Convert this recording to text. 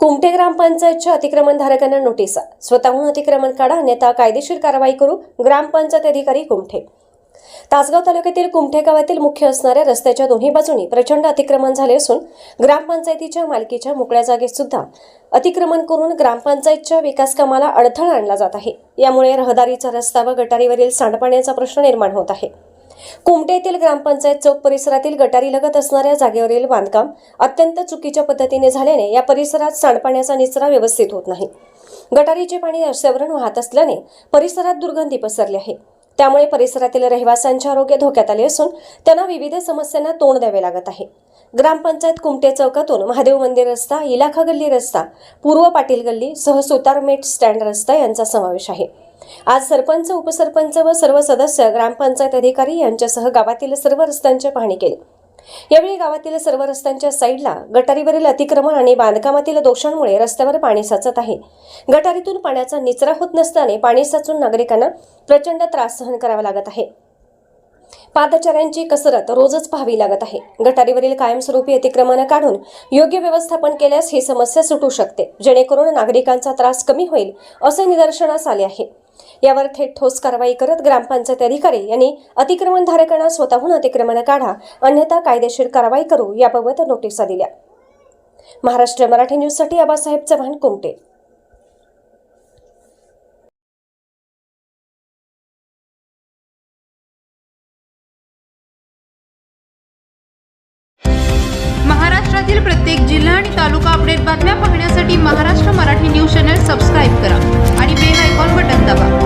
कुमठे ग्रामपंचायतच्या अतिक्रमणधारकांना नोटीसा. स्वतःहून अतिक्रमण काढा अन्यथा कायदेशीर कारवाई करू ग्रामपंचायत अधिकारी कुमठे. तासगाव तालुक्यातील कुमठे गावातील मुख्य असणाऱ्या रस्त्याच्या दोन्ही बाजूनी प्रचंड अतिक्रमण झाले असून ग्रामपंचायतीच्या मालकीच्या मोकळ्या जागेत सुद्धा अतिक्रमण करून ग्रामपंचायतच्या विकास कामाला अडथळा आणला जात आहे. यामुळे रहदारीचा रस्ता व गटारीवरील सांडपाण्याचा प्रश्न निर्माण होत आहे. कुमटे येथील ग्रामपंचायत चौक परिसरातील गटारी लगत असणाऱ्या जागेवरील बांधकाम अत्यंत चुकीच्या पद्धतीने झाल्याने या परिसरात सांडपाण्याचा निचरा व्यवस्थित होत नाही. गटारीचे पाणी रस्त्यावरून वाहत असल्याने परिसरात दुर्गंधी पसरली आहे. त्यामुळे परिसरातील रहिवाशांचे आरोग्य धोक्यात आले असून त्यांना विविध समस्यांना तोंड द्यावे लागत आहे. ग्रामपंचायत कुमटे चौकातून महादेव मंदिर रस्ता इलाखा गल्ली रस्ता पूर्व पाटील गल्ली सह सुतारमेट स्टँड रस्ता यांचा समावेश आहे. आज सरपंच उपसरपंच व सर्व सदस्य ग्रामपंचायत अधिकारी यांच्यासह गावातील सर्व रस्त्यांची पाहणी केली. यावेळी गावातील सर्व रस्त्यांच्या साईडला गटारीवरील अतिक्रमण आणि बांधकामातील दोषांमुळे रस्त्यावर पाणी साचत आहे. गटारीतून पाण्याचा निचरा होत नसल्याने पाणी साचून नागरिकांना प्रचंड त्रास सहन करावा लागत आहे. पादचाऱ्यांची कसरत रोजच पाहावी लागत आहे. गटारीवरील कायमस्वरूपी अतिक्रमण काढून योग्य व्यवस्थापन केल्यास ही समस्या सुटू शकते. जेणेकरून नागरिकांचा त्रास कमी होईल असे निदर्शनास आले आहे. यावर थेट ठोस कारवाई करत ग्रामपंचायत अधिकारी यांनी अतिक्रमणधारकांना स्वतःहून अतिक्रमण काढा अन्यथा कायदेशीर कारवाई करू याबाबत नोटिसा दिल्या. महाराष्ट्र मराठी न्यूजसाठी आबासाहेब चव्हाण कुमटे. महाराष्ट्रातील प्रत्येक जिल्हा आणि तालुका अपडेट बातम्या पाहण्यासाठी Maharashtra Marathi news channel subscribe करा आणि કોણ બટન દબાવો